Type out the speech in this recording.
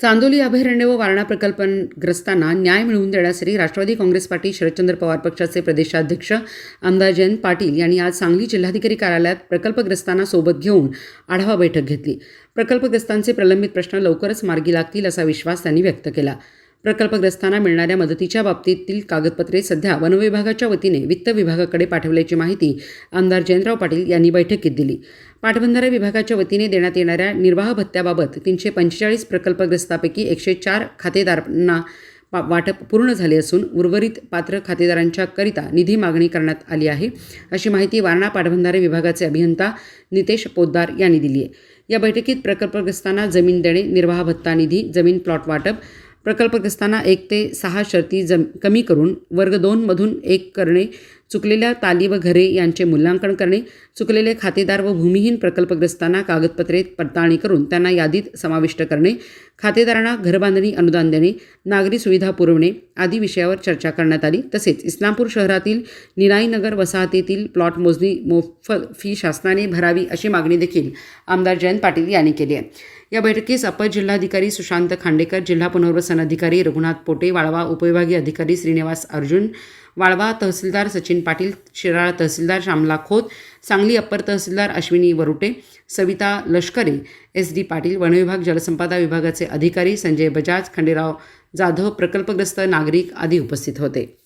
चांदोली अभयारण्य व वारणा प्रकल्पग्रस्तांना न्याय मिळवून देण्यासाठी राष्ट्रवादी काँग्रेस पार्टी शरदचंद्र पवार पक्षाचे प्रदेशाध्यक्ष आमदार जयंत पाटील यांनी आज सांगली जिल्हाधिकारी कार्यालयात प्रकल्पग्रस्तांना सोबत घेऊन आढावा बैठक घेतली. प्रकल्पग्रस्तांचे प्रलंबित प्रश्न लवकरच मार्गी लागतील असा विश्वास त्यांनी व्यक्त केला. प्रकल्पग्रस्तांना मिळणाऱ्या मदतीच्या बाबतीतील कागदपत्रे सध्या वनविभागाच्या वतीने वित्त विभागाकडे पाठवल्याची माहिती आमदार जयंतराव पाटील यांनी बैठकीत दिली. पाटबंधारे विभागाच्या वतीने देण्यात येणाऱ्या निर्वाह भत्त्याबाबत तीनशे पंचेचाळीस प्रकल्पग्रस्तापैकी एकशे चार खातेदारांना वाटप पूर्ण झाले असून उर्वरित पात्र खातेदारांच्या करिता निधी मागणी करण्यात आली आहे अशी माहिती वारणा पाटबंधारे विभागाचे अभियंता नितेश पोद्दार यांनी दिली आहे. या बैठकीत प्रकल्पग्रस्तांना जमीन देणे निर्वाह भत्ता निधी जमीन प्लॉट वाटप प्रकल्पग्रस्तांना एक ते सहा शर्ती जम कमी करून वर्ग दोनमधून एक करणे चुकलेल्या ताली व घरे यांचे मूल्यांकन करणे चुकलेले खातेदार व भूमिहीन प्रकल्पग्रस्तांना कागदपत्रे पडताळणी करून त्यांना यादीत समाविष्ट करणे खातेदारांना घरबांधणी अनुदान देणे नागरी सुविधा पुरवणे आदी विषयावर चर्चा करण्यात आली. तसेच इस्लामपूर शहरातील निनाईनगर वसाहतीतील प्लॉट मोजणी मोफत फी शासनाने भरावी अशी मागणी देखील आमदार जयंत पाटील यांनी केली आहे. या बैठकीस अपर जिल्हाधिकारी सुशांत खांडेकर जिल्हा पुनर्वसन अधिकारी रघुनाथ पोटे वाळवा उपविभागीय अधिकारी श्रीनिवास अर्जुन वाळवा तहसीलदार सचिन पाटील शिराळा तहसीलदार श्यामला खोत सांगली अप्पर तहसीलदार अश्विनी वरुटे सविता लष्करे एस डी पाटील वनविभाग जलसंपदा विभागाचे अधिकारी संजय बजाज खंडेराव जाधव प्रकल्पग्रस्त नागरिक आदी उपस्थित होते.